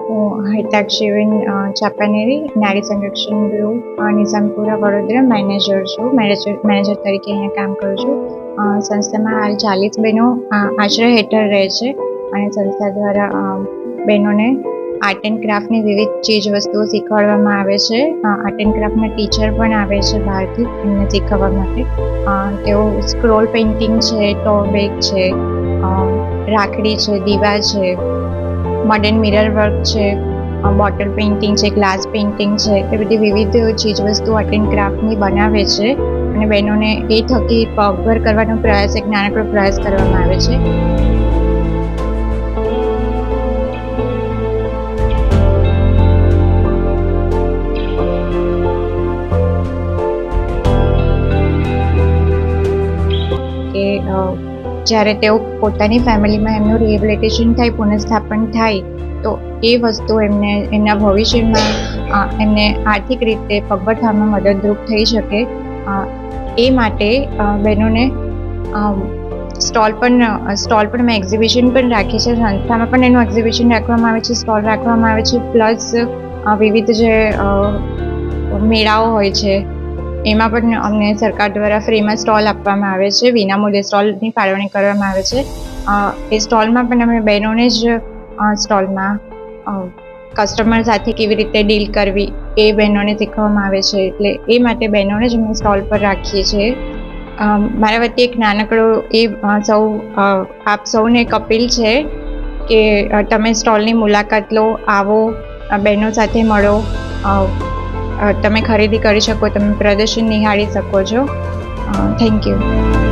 હું હિતાક્ષીબેન અ, ચાપાનેરી નારી સંરક્ષણ ગૃહ નિઝામપુરા વડોદરા મેનેજર છું. મેનેજર મેનેજર તરીકે અહીંયા કામ કરું છું. સંસ્થામાં હાલ ચાલીસ બહેનો આશ્રય હેઠળ રહે છે અને સંસ્થા દ્વારા બહેનોને આર્ટ એન્ડ ક્રાફ્ટની વિવિધ ચીજ વસ્તુઓ શીખવાડવામાં આવે છે. આર્ટ એન્ડ ક્રાફ્ટના ટીચર પણ આવે છે બહારથી એમને શીખવવા માટે. તેઓ સ્ક્રોલ પેઇન્ટિંગ છે ટો બેગ છે રાખડી છે, દીવા છે મોડર્ન મિરર વર્ક છે બોટલ પેઇન્ટિંગ છે ગ્લાસ પેઇન્ટિંગ છે, એ બધી વિવિધ ચીજવસ્તુ આર્ટ એન્ડ ક્રાફ્ટની બનાવે છે અને બહેનોને એ થકી પગભર કરવાનો પ્રયાસ, એક નાનકડો પ્રયાસ કરવામાં આવે છે. કે જ્યારે તેઓ પોતાની ફેમિલીમાં એમનું રિહેબિલિટેશન થાય, પુનઃસ્થાપન થાય, તો એ વસ્તુ એમને એમના ભવિષ્યમાં એમને આર્થિક રીતે પગભરથામાં મદદરૂપ થઈ શકે. એ માટે બહેનોને સ્ટોલ પણ સ્ટોલ પણ મેં એક્ઝિબિશન પણ રાખી છે. સંસ્થામાં પણ એનું એક્ઝિબિશન રાખવામાં આવે છે, સ્ટોલ રાખવામાં આવે છે. પ્લસ વિવિધ જે મેળાઓ હોય છે એમાં પણ અમને સરકાર દ્વારા ફ્રીમાં સ્ટોલ આપવામાં આવે છે, વિનામૂલ્યે સ્ટોલની ફાળવણી કરવામાં આવે છે. એ સ્ટોલમાં પણ અમે બહેનોને જ સ્ટોલમાં કસ્ટમર સાથે કેવી રીતે ડીલ કરવી એ બહેનોને શીખવવામાં આવે છે. એટલે એ માટે બહેનોને જ અમે સ્ટોલ પર રાખીએ છીએ. મારા વતી એક નાનકડો એ સૌ આપ સૌને એક અપીલ છે કે તમે સ્ટોલની મુલાકાત લો, આવો બહેનો સાથે મળો તમે ખરીદી કરી શકો તમે પ્રદર્શન નિહાળી શકો છો. Thank you.